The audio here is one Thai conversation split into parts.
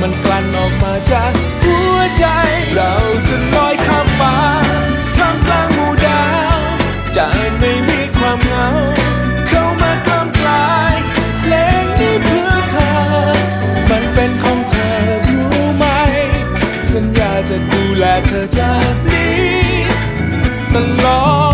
มันกลั่นออกมาจากหัวใจ เราจะลอยข้ามฟ้าท่ามกลางหมู่ดาวจะไม่มีความเหงา เข้ามากล้ำกลายเพลงนี้เพื่อเธอ มันเป็นของเธอรู้ไหม สัญญาจะดูแลเธอจากนี้ตลอด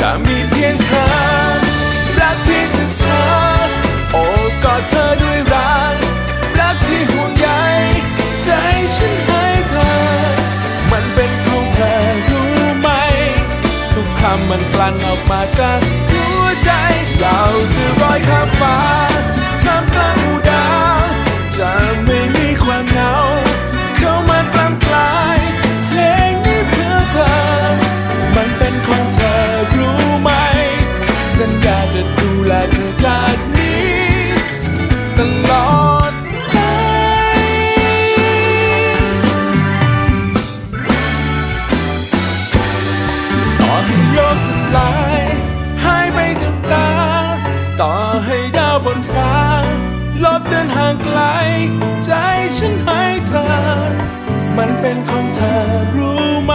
จะมีเพียงเธอ รักเพียงแต่เธอ โอบกอดเธอด้วยรัก รักที่ห่วงใยใจฉันให้เธอ มันเป็นของเธอรู้ไหม ทุกคำมันกลั่นออกมาจากหัวใจ เราจะลอยข้ามฟ้าท่ามกลาง ให้ดาวบนฟ้า ลบเดินห่างไกล ใจฉันให้เธอ มันเป็นของเธอรู้ไหม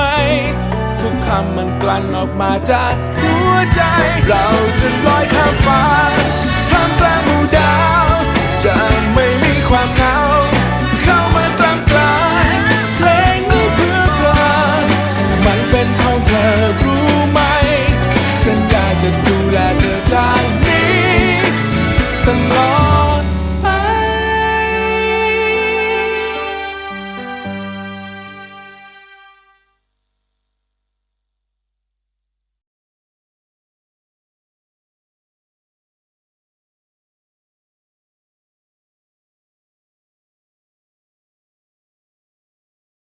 ทุกคำมันกลั่นออกมาจากหัวใจ เราจะลอยข้ามฟ้าท่ามกลางหมู่ดาวจะ